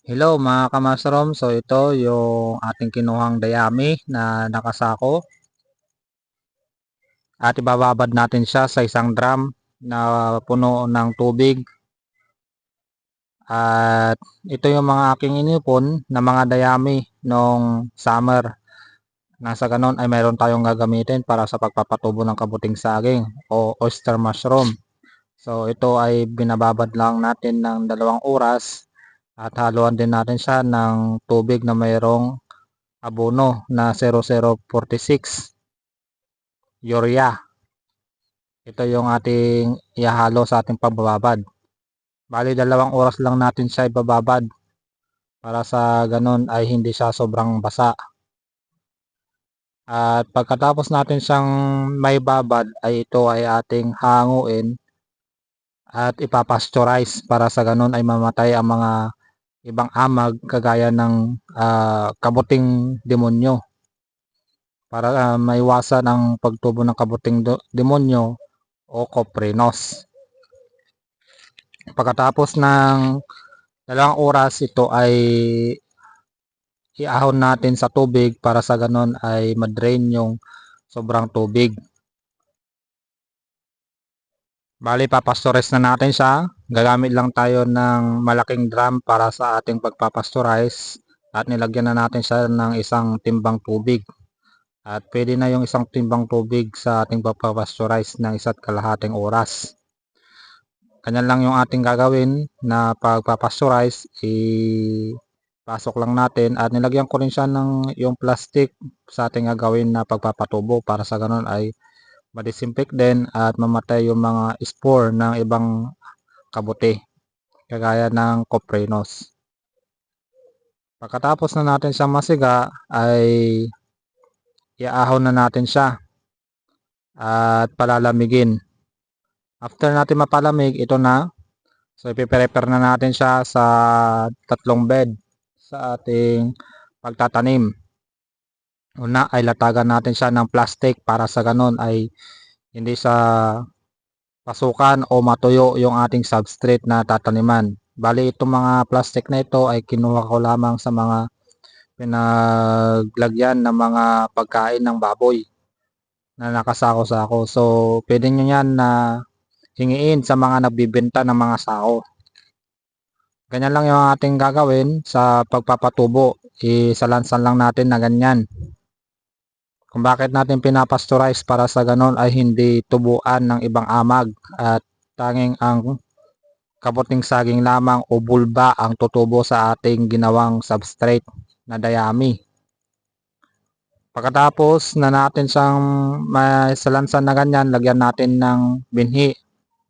Hello mga kamasrom, so ito yung ating kinuhang dayami na nakasako. At ibababad natin siya sa isang drum na puno ng tubig. At ito yung mga aking inipon na mga dayami nung summer. Nasa ganon ay meron tayong gagamitin para sa pagpapatubo ng kabuting saging o oyster mushroom. So ito ay binababad lang natin ng dalawang oras at haluan din natin siya ng tubig na mayroong abono na 0046 urea. Ito yung ating ihahalo sa ating pagbababad. Bali dalawang oras lang natin siya ibababad para sa ganun ay hindi siya sobrang basa. At pagkatapos natin siyang may babad ay ito ay ating hanguin at ipapasteurize para sa ganun ay mamatay ang mga ibang amag kagaya ng ah, kabuting demonyo para ah, maiwasan ang pagtubo ng kabuting demonyo o koprinos. Pagkatapos ng dalawang oras ito ay iahon natin sa tubig para sa ganon ay madrain yung sobrang tubig. Bali, papasteurize na natin siya. Gagamit lang tayo ng malaking drum para sa ating pagpapasteurize at nilagyan na natin siya ng isang timbang tubig. At pwede na yung isang timbang tubig sa ating pagpapasteurize ng isa't kalahating oras. Ganyan lang yung ating gagawin na pagpapasteurize. I-pasok lang natin at nilagyan ko rin siya ng yung plastic sa ating gagawin na pagpapatubo para sa ganun ay madisinfect din at mamatay yung mga spore ng ibang kabuti kagaya ng coprinos. Pagkatapos na natin siya masiga ay iaahon na natin siya at palalamigin. After natin mapalamig, ito na. So ipiprepare na natin siya sa tatlong bed sa ating pagtatanim. Una ay latagan natin siya ng plastic para sa ganon ay hindi sa pasukan o matuyo yung ating substrate na tataniman. Bali itong mga plastic na ito ay kinuha ko lamang sa mga pinaglagyan ng mga pagkain ng baboy na nakasako-sako. So pwede nyo yan na hingiin sa mga nagbibenta ng mga sako. Ganyan lang yung ating gagawin sa pagpapatubo. Isalansan lang natin na ganyan kung bakit natin pinapasteurize para sa ganon ay hindi tubuan ng ibang amag at tanging ang kabuting saging lamang o bulba ang tutubo sa ating ginawang substrate na dayami. Pagkatapos na natin siyang may salansan na ganyan, lagyan natin ng binhi.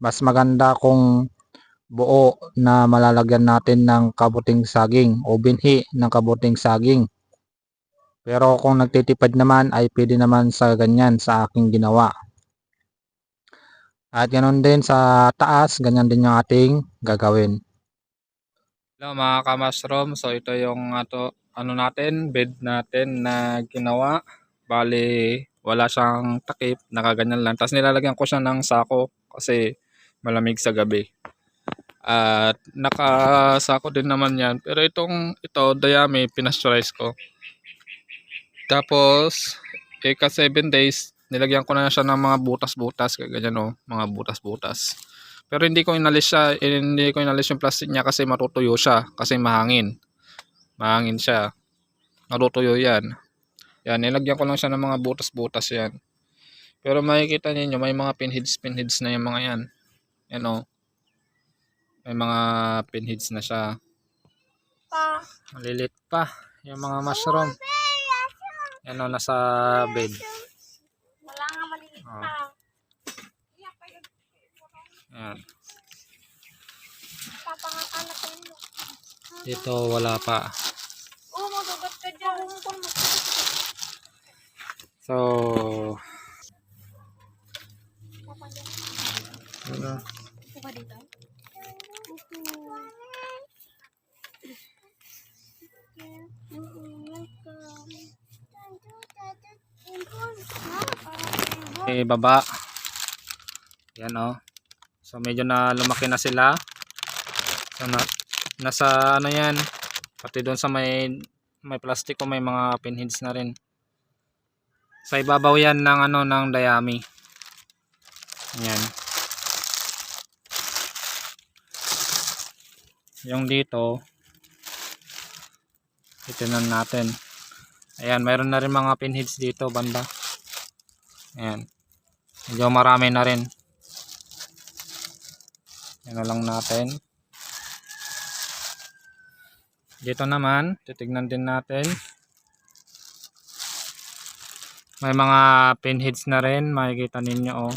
Mas maganda kung buo na malalagyan natin ng kabuting saging o binhi ng kabuting saging. Pero kung nagtitipid naman ay pwede naman sa ganyan sa aking ginawa. At ganoon din sa taas, ganyan din yung ating gagawin. Hello mga kamasrom, so ito yung ato, ano natin, bed natin na ginawa. Bali, wala siyang takip, nakaganyan lang. Tapos nilalagyan ko siya ng sako kasi malamig sa gabi. At nakasako din naman yan. Pero itong, ito, dayami, pinasteurize ko. Tapos, ika 7 days, nilagyan ko na siya ng mga butas-butas, kaya ganyan o, mga butas-butas. Pero hindi ko inalis siya, eh, hindi ko inalis yung plastic niya kasi matutuyo siya, kasi mahangin. Mahangin siya. Matutuyo yan. Yan, nilagyan ko lang siya ng mga butas-butas yan. Pero makikita niyo may mga pinheads, pinheads na yung mga yan. Yan o. May mga pinheads na siya. Malilit pa. Yung mga mushroom. Yan o, nasa bed. Wala nga maliit Oh. pa. Yan. Papangakalak ko yun. Dito wala pa. Dyan. So, ano, eh, baba. Yan o. So, medyo na lumaki na sila. So, na, nasa ano yan, Pati doon sa may may plastic ko may mga pinheads na rin. Sa ibabaw yan ng ano ng dayami. Yan. Yung dito itinan natin. Ayan, mayroon na rin mga pinheads dito banda. Ayan. Medyo marami na rin. Na lang natin. Dito naman, titignan din natin. May mga pinheads na rin, makikita ninyo oh.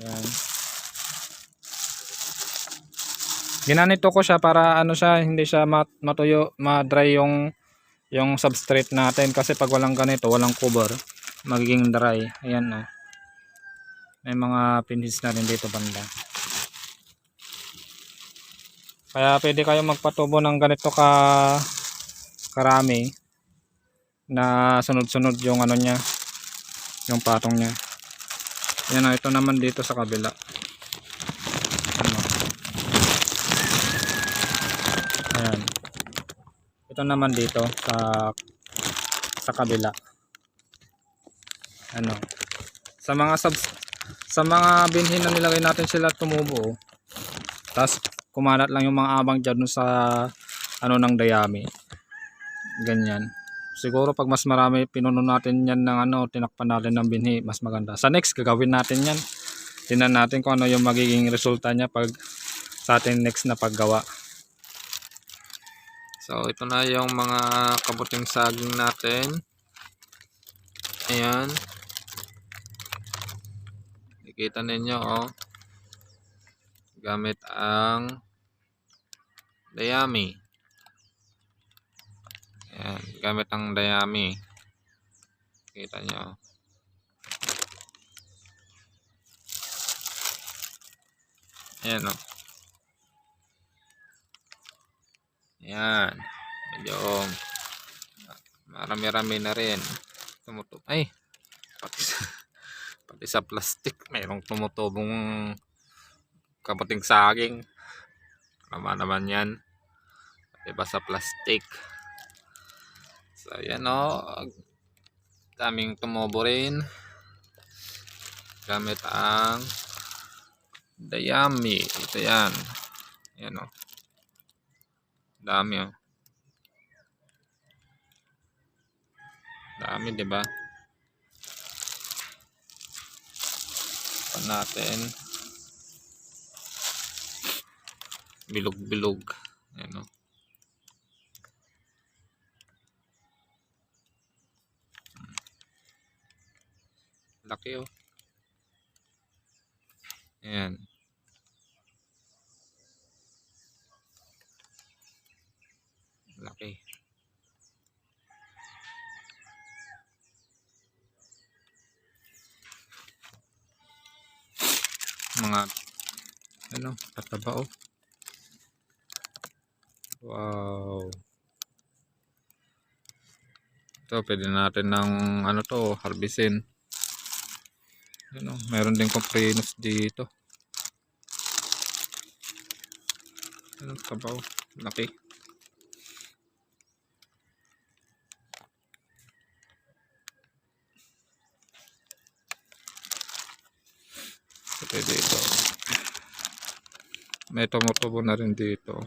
Ayan. Ginanito ko siya para ano siya, hindi siya mat matuyo, ma-dry yung yung substrate natin kasi pag walang ganito, walang cover, magiging dry. Ayan oh. May mga pinheads na rin dito banda. Kaya pwede kayo magpatubo ng ganito ka karami na sunod-sunod yung ano niya, yung patong niya. Yan oh, ito naman dito sa kabila. Ano. Ayan. Ito naman dito sa sa kabila. Ano. Sa mga subs sa mga binhin na nilagay natin sila tumubo. Tapos kumalat lang yung mga abang dyan sa ano ng dayami. Ganyan. Siguro pag mas marami pinuno natin yan ng ano, tinakpan natin ng binhi, mas maganda. Sa next, gagawin natin yan. Tingnan natin kung ano yung magiging resulta niya pag sa ating next na paggawa. So, ito na yung mga kabuting saging natin. Ayan. Nakikita ninyo, oh. Gamit ang dayami. Ayan, gamit ang dayami. Kita nyo. Ayan, oh. Ayan. Medyo marami-rami na rin. Tumutubo. Ay! Pati sa, pati sa plastic. Mayroong tumutubong kaputing saging. Tama naman yan. Diba sa plastic. So, yan o. Daming tumubo rin. Gamit ang dayami. Ito yan. Yan o. Dami o. Dami, di ba? Pa natin. Bilog-bilog. Ayan o. Laki oh. Ayan. Laki. Mga ano, tataba oh. Wow. Ito, pwede natin ng ano to, harbisin. Ano, meron din comprinos dito. Ano, kabaw. Laki. Pwede ito. May tumutubo na rin dito.